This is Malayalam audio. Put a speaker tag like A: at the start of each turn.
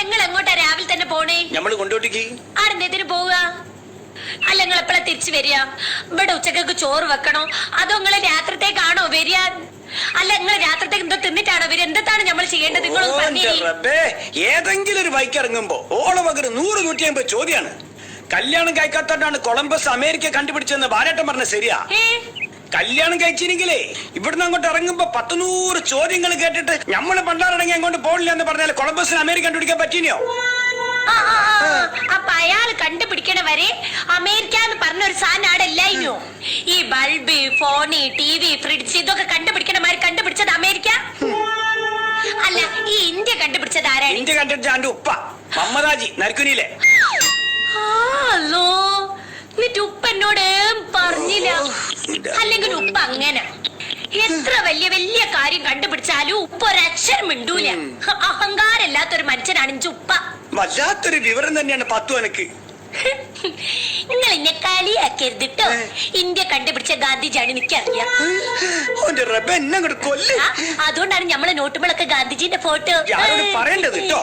A: നിങ്ങൾ എങ്ങോട്ടാ രാവിലെ തന്നെ പോണേ?
B: ഞമ്മൾ കൊണ്ടോട്ടിക്ക്.
A: ആടെന്തേതിന് പോവുക? അല്ല നിങ്ങൾ എപ്പോഴാ തിരിച്ചു വരിക? ഇവിടെ ഉച്ചക്കൊക്കെ ചോറ് വെക്കണോ? അതോ നിങ്ങൾ രാത്രിത്തേക്കാണോ വരിക? അല്ല നിങ്ങൾ രാത്രിത്തേക്ക് എന്തോ തിന്നിട്ടാണോ വരിക? എന്താണ് നമ്മൾ ചെയ്യേണ്ടത്?
B: നിങ്ങൾ ഏതെങ്കിലും ഒരു ബൈക്ക് ഇറങ്ങുമ്പോ ഓളം പകരം നൂറ് നൂറ്റി അമ്പത് ചോദ്യാണ്. കല്യാണം കഴിക്കാത്തോണ്ടാണ് കൊളംബസ് അമേരിക്ക കണ്ടുപിടിച്ചെന്ന് ബാലേട്ടൻ പറഞ്ഞ ശരിയാ. കല്യാണം കഴിച്ചില്ലെങ്കിലേ ഇവിടുന്ന് അങ്ങോട്ട് ഇറങ്ങുമ്പോ പത്ത് നൂറ് ചോദ്യങ്ങൾ കേട്ടിട്ട് നമ്മൾ പണ്ടാറടങ്ങി അങ്ങോട്ട് പോണില്ല എന്ന് പറഞ്ഞാൽ കൊളംബസിന് അമേരിക്ക കണ്ടുപിടിക്കാൻ പറ്റിയോ.
A: അപ്പൊ അയാൾ കണ്ടുപിടിക്കണ വരെ അമേരിക്ക എന്ന് പറഞ്ഞ ഒരു സാധനം അവിടെ ഇല്ലായിരുന്നു ഈ bulb phone T V fridge ഇതൊക്കെ കണ്ടുപിടിക്കണ മാതിരി കണ്ടുപിടിച്ചത് അമേരിക്ക? അല്ല ഈ ഇന്ത്യ കണ്ടുപിടിച്ചത് ആരാണ്?
B: ഇന്ത്യ കണ്ടുപിടിച്ച എന്റെ ഉപ്പ മമ്മദാജി നരക്കുനിയിലെ.
A: ഹലോ. എന്നിട്ട് ഉപ്പ എന്നോട് അല്ലെങ്കിൽ ഉപ്പ അങ്ങനെ. എത്ര വലിയ വലിയ കാര്യം കണ്ടുപിടിച്ചാലും ഉപ്പ ഒരക്ഷരം മിണ്ടൂല. അഹങ്കാരമില്ലാത്തൊരു മനുഷ്യനാണ് ഇഞ്ചു ഉപ്പ.
B: വല്ലാത്തൊരു വിവരം തന്നെയാണ് പത്തു എനക്ക്
A: നിങ്ങൾ എന്നെ കളിയാക്കരുത് ട്ടോ. ഇന്ത്യ കണ്ടുപിടിച്ച ഗാന്ധിജിയാണ് എനിക്കറിയാം. അതുകൊണ്ടാണ് നമ്മളെ നോട്ടുമ്പോഴൊക്കെ ഗാന്ധിജിന്റെ ഫോട്ടോ.
B: പറയേണ്ടത് കേട്ടോ